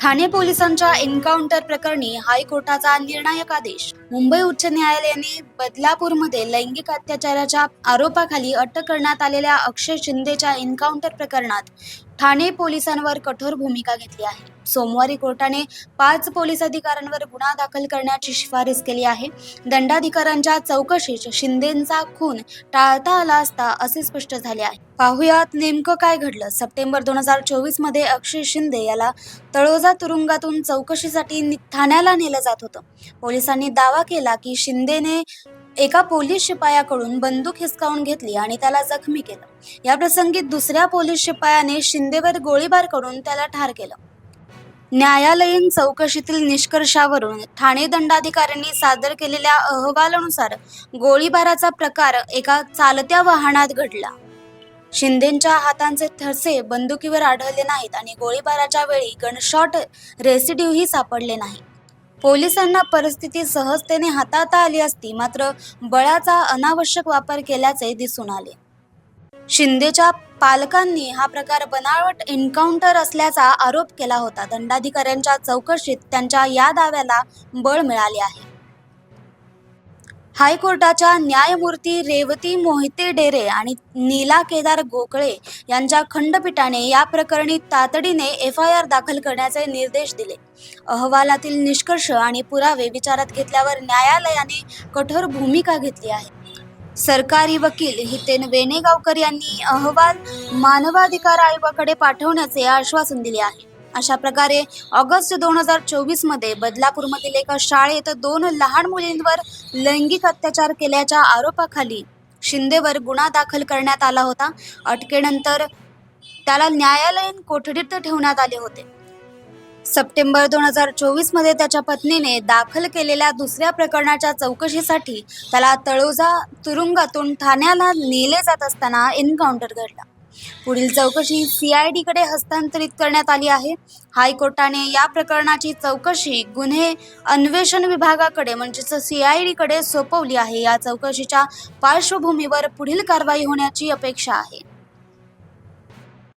ठाणे पोलिसांच्या एन्काउंटर प्रकरणी हायकोर्टाचा निर्णायक आदेश. मुंबई उच्च न्यायालयाने बदलापूरमध्ये लैंगिक अत्याचाराच्या आरोपाखाली अटक करण्यात आलेल्या अक्षय शिंदेच्या एन्काउंटर प्रकरणात ठाणे पोलिसांवर कठोर भूमिका घेतली आहे. सोमवारी कोर्टाने पाच पोलीस अधिकाऱ्यांवर गुन्हा दाखल करण्याची शिफारस केली आहे. दंडाधिकाऱ्यांच्या चौकशीत शिंदेचा खून टाळता आला असता असे स्पष्ट झाले आहे. पाहुयात नेमकं काय घडलं? सप्टेंबर दोन हजार चोवीसमध्ये अक्षय शिंदे याला तळोजा तुरुंगातून चौकशीसाठी ठाण्याला नेलं जात होतं. पोलिसांनी दावा केला की शिंदेने एका पोलीस शिपायाकडून बंदूक हिसकावून घेतली आणि त्याला जखमी केलं. या प्रसंगी दुसऱ्या पोलीस शिपायाने शिंदेवर गोळीबार करून त्याला ठार केलं. न्यायालयीन चौकशीतील निष्कर्षावरून ठाणे दंडाधिकाऱ्यांनी सादर केलेल्या अहवालानुसार गोळीबाराचा प्रकार एका चालत्या वाहनात घडला. शिंदेच्या हातांचे ठसे बंदुकीवर आढळले नाहीत आणि गोळीबाराच्या वेळी गनशॉट रेसिड्यूही सापडले नाही पोलिसांना परिस्थिती सहजतेने हाताळता आली असती मात्र बळाचा अनावश्यक वापर केल्याचे दिसून आले. शिंदेच्या पालकांनी हा प्रकार बनावट एन्काउंटर असल्याचा आरोप केला होता. दंडाधिकाऱ्यांच्या चौकशीत त्यांच्या या दाव्याला बळ मिळाले आहे. हायकोर्टाच्या न्यायमूर्ती रेवती मोहिते डेरे आणि नीला केदार गोखळे यांच्या खंडपीठाने या प्रकरणी तातडीने एफ आय आर दाखल करण्याचे निर्देश दिले. अहवालातील निष्कर्ष आणि पुरावे विचारात घेतल्यावर न्यायालयाने कठोर भूमिका घेतली आहे. सरकारी वकील हितेन वेणेगावकर यांनी अहवाल मानवाधिकार आयोगाकडे पाठवण्याचे आश्वासन दिले आहे. अशा प्रकारे ऑगस्ट दोन हजार चोवीसमध्ये बदलापूरमधील एका शाळेत दोन लहान मुलींवर लैंगिक अत्याचार केल्याच्या आरोपाखाली शिंदेवर गुन्हा दाखल करण्यात आला होता. अटकेनंतर त्याला न्यायालयीन कोठडीत ठेवण्यात आले होते. सप्टेंबर दोन हजार चोवीसमध्ये त्याच्या पत्नीने दाखल केलेल्या दुसऱ्या प्रकरणाच्या चौकशीसाठी त्याला तळोजा तुरुंगातून ठाण्याला नेले जात असताना एन्काउंटर घडला. पुढील चौकशी सीआयडी कडे हस्तांतरित करण्यात आली आहे. हायकोर्टाने या प्रकरणाची चौकशी गुन्हे अन्वेषण विभागाकडे म्हणजेच सीआयडी कडे सोपवली आहे. या चौकशीच्या पार्श्वभूमीवर पुढील कारवाई होण्याची अपेक्षा आहे.